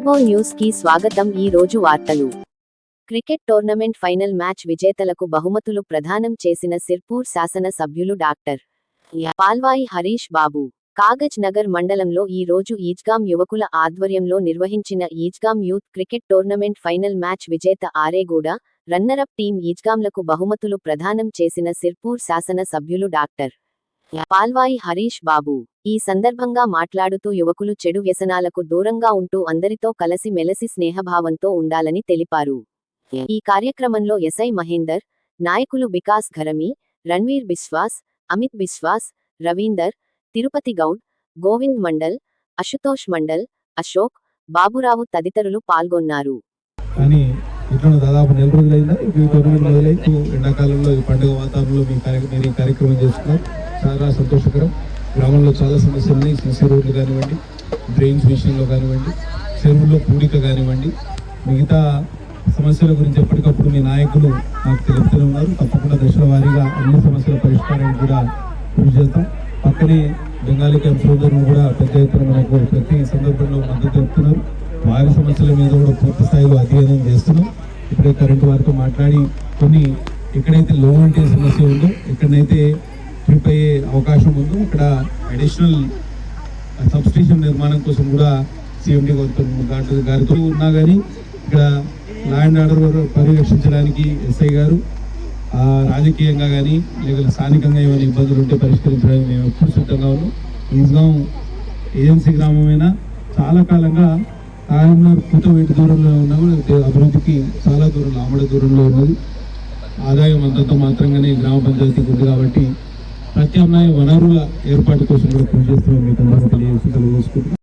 Rainbow న్యూస్కి స్వాగతం ఈ రోజు వార్తలు. క్రికెట్ టోర్నమెంట్ ఫైనల్ మ్యాచ్ విజేతలకు బహుమతులు ప్రదానం చేసిన సిర్పూర్ శాసన సభ్యులు డాక్టర్ పాల్వాయి హరీష్ బాబు. కాగజ్ నగర్ మండలంలో ఈ రోజు ఈజ్గాం యువకుల ఆధ్వర్యంలో నిర్వహించిన Eezgaon youth cricket tournament final match విజేత ఆరేగూడ రన్నరప్ టీం ఈజ్గాంలకు బహుమతులు ప్రదానం చేసిన సిర్పూర్ శాసన సభ్యులు డాక్టర్ పాల్వాయి హరీష్ బాబు. ఈ సందర్భంగా మాట్లాడుతూ యువకులు చెడు వ్యసనాలకు దూరంగా ఉంటూ అందరితో కలసి మెలసి స్నేహభావంతో ఉండాలని తెలిపారు. ఈ కార్యక్రమంలో ఎస్ఐ మహేందర్ నాయకులు వికాస్ ఘరమి రణ్వీర్ బిశ్వాస్ అమిత్ బిశ్వాస్ రవీందర్ తిరుపతి గౌడ్ గోవింద్ మండల్ అశుతోష్ మండల్ అశోక్ బాబురావు తదితరులు పాల్గొన్నారు. కానీ ఇట్లా దాదాపు నెల రోజులైందా? ఈ టోర్నమెంట్ మొదలై ఎండాకాలంలో ఈ పండుగ వాతావరణంలో మీ కార్య- మీరు ఈ కార్యక్రమం చేస్తున్నారు చాలా సంతోషకరం. గ్రామంలో చాలా సమస్యలు ఉన్నాయి. సిసి రోడ్లు కానివ్వండి డ్రైన్స్ విషయంలో కానివ్వండి చెరువుల్లో పూడిక కానివ్వండి. మిగతా సమస్యల గురించి ఎప్పటికప్పుడు మీ నాయకులు నాకు తెలుపుతూనే ఉన్నారు. తప్పకుండా దశల వారీగా అన్ని సమస్యల పరిష్కారానికి కూడా కృషి చేస్తాం. పక్కనే బెంగాలీ క్యాంప్ సోదరులు కూడా పెద్ద ఎత్తున మనకు ప్రతి సందర్భంలో మద్దతు తెలుపుతున్నారు. వారి సమస్యల మీద కూడా పూర్తి స్థాయిలో అధ్యయనం చేస్తున్నాం. ఇప్పుడే కరెంటు వారితో మాట్లాడి కొన్ని ఎక్కడైతే లో అంటే సమస్య ఉందో ఎక్కడైతే ట్రిప్ అయ్యే అవకాశం ఉందో ఇక్కడ అడిషనల్ సబ్స్టేషన్ నిర్మాణం కోసం కూడా సిఎండి గారితో గారితో ఉన్నా కానీ ఇక్కడ ల్యాండ్ ఆర్డర్ పర్యవేక్షించడానికి ఎస్ఐ గారు రాజకీయంగా కానీ లేక స్థానికంగా ఏమైనా ఇబ్బందులు ఉంటే పరిష్కరించడానికి మేము ఎప్పుడు సిద్ధంగా ఉన్నాం. ఈజ్గాం ఏజెన్సీ గ్రామమైనా? చాలా కాలంగా ఆయన కూత వీటి దూరంలో ఉన్నా కూడా అభివృద్ధికి చాలా దూరంలో ఆమడ దూరంలో ఉన్నది. ఆదాయం అంతంత మాత్రంగానే గ్రామ పంచాయతీకి ఉంది కాబట్టి ప్రత్యామ్నాయ వనరుల ఏర్పాటు కోసం కూడా కృషి చేస్తున్నాం. మీకు అందరూ తెలియజేసి తెలియజేసుకుంటున్నాం